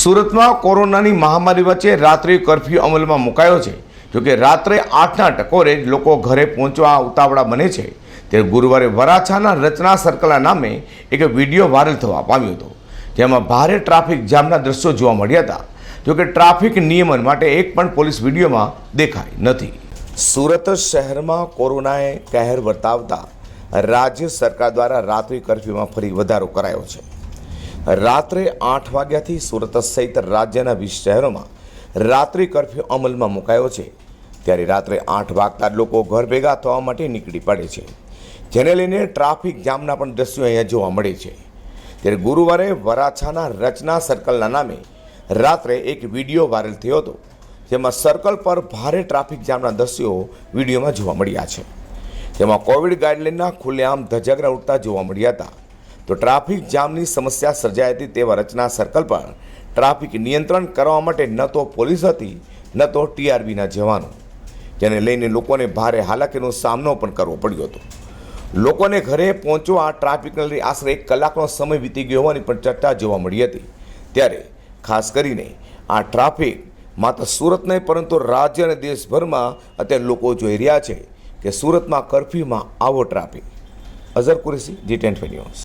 સુરતમાં કોરોનાની મહામારી વચ્ચે રાત્રિ કર્ફ્યુ અમલમાં મુકાયો છે. જોકે રાત્રે આઠના ટકોરે લોકો ઘરે પહોંચવા ઉતાવળા બને છે. ત્યારે ગુરુવારે વરાછાના રચના સર્કલના નામે એક વીડિયો વાયરલ થવા પામ્યો હતો. જેમાં ભારે ટ્રાફિક જામના દ્રશ્યો જોવા મળ્યા હતા. જોકે ટ્રાફિક નિયમન માટે એક પણ પોલીસ વિડીયોમાં દેખાઈ નથી. સુરત શહેરમાં કોરોનાએ કહેર વર્તાવતા રાજ્ય સરકાર દ્વારા રાત્રિ કર્ફ્યુમાં ફરી વધારો કરાયો છે. રાત્રે આઠ વાગ્યાથી સુરત સહિત રાજ્યના વીસ શહેરોમાં રાત્રિ કર્ફ્યુ અમલમાં મુકાયો છે. ત્યારે રાત્રે આઠ વાગતા લોકો ઘર ભેગા થવા માટે નીકળી પડે છે. જેને લઈને ટ્રાફિક જામના પણ દ્રશ્યો અહીંયા જોવા મળે છે. ત્યારે ગુરુવારે વરાછાના રચના સર્કલના નામે રાત્રે એક વીડિયો વાયરલ થયો હતો, જેમાં સર્કલ પર ભારે ટ્રાફિક જામના દ્રશ્યો વિડીયોમાં જોવા મળ્યા છે. તેમાં કોવિડ ગાઈડલાઇનના ખુલ્લેઆમ ધજાગરા ઉડતા જોવા મળ્યા હતા. તો ટ્રાફિક જામની સમસ્યા સર્જાઈ હતી તેવા રચના સર્કલ પર ટ્રાફિક નિયંત્રણ કરવા માટે ન તો પોલીસ હતી, ન તો ટીઆરબીના જવાનો. જેને લઈને લોકોને ભારે હાલાકીનો સામનો પણ કરવો પડ્યો હતો. લોકોને ઘરે પહોંચવા ટ્રાફિકને લઈને આશરે એક કલાકનો સમય વીતી ગયો હોવાની પણ ચર્ચા જોવા મળી હતી. ત્યારે ખાસ કરીને આ ટ્રાફિક માત્ર સુરત નહીં, પરંતુ રાજ્ય અને દેશભરમાં અત્યારે લોકો જોઈ રહ્યા છે કે સુરતમાં કર્ફ્યુમાં આવો traffic. Azhar Qureshi, G ten news.